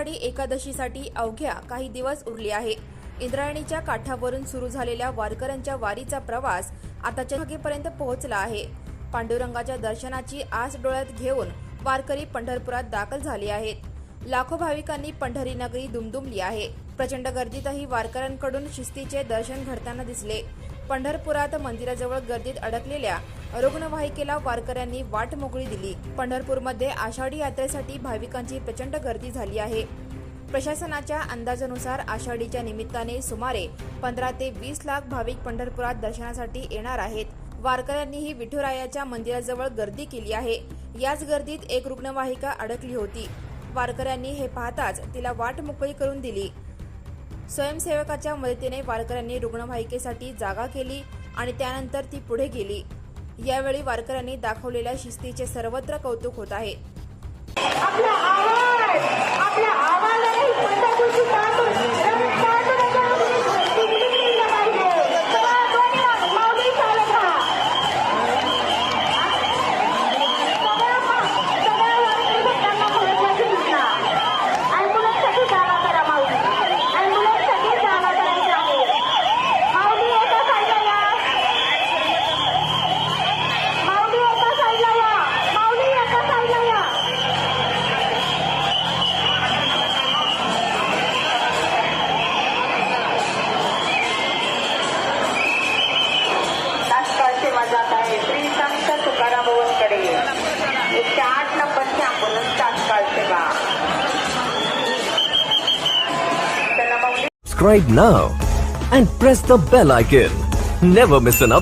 आषाढी एकादशीसाठी अवघ्या काही दिवस उरले आहे. इंद्रायणीच्या काठावरून सुरू झालेल्या वारकऱ्यांच्या वारीचा प्रवास आता चहागेपर्यंत पोहोचला आहे. पांडुरंगाच्या दर्शनाची आस डोळ्यात घेऊन वारकरी पंढरपुरात दाखल झाले आहेत. लाखो भाविकांनी पंढरी नगरी दुमदुमली आहे. प्रचंड गर्दीतही वारकऱ्यांकडून शिस्तीचे दर्शन घडताना दिसले. पंढरपुरात मंदिराजवळ गर्दीत अडकलेल्या रुग्णवाहिकेला वारकऱ्यांनी वाट मोकळी दिली. पंढरपूरमध्ये आषाढी यात्रेसाठी भाविकांची प्रचंड गर्दी झाली आहे. प्रशासनाच्या अंदाजानुसार आषाढीच्या निमित्ताने सुमारे पंधरा ते वीस लाख भाविक पंढरपुरात दर्शनासाठी येणार आहेत. वारकऱ्यांनीही विठुरायाच्या मंदिराजवळ गर्दी केली आहे. याच गर्दीत एक रुग्णवाहिका अडकली होती. वारकऱ्यांनी हे पाहताच तिला वाट मोकळी करून दिली. स्वयंसेवकाच्या मदतीने वारकऱ्यांनी रुग्णवाहिकेसाठी जागा केली आणि त्यानंतर ती पुढे गेली. यावेळी वारकऱ्यांनी दाखवलेल्या शिस्तीचे सर्वत्र कौतुक होत आहे. जात आहे श्री संत तुकाराम भवनकडे एकशे आठ नंबरची अँब्युलन्स तात्काळ सेवा चला माऊली Subscribe now and press the bell icon. Never miss an update.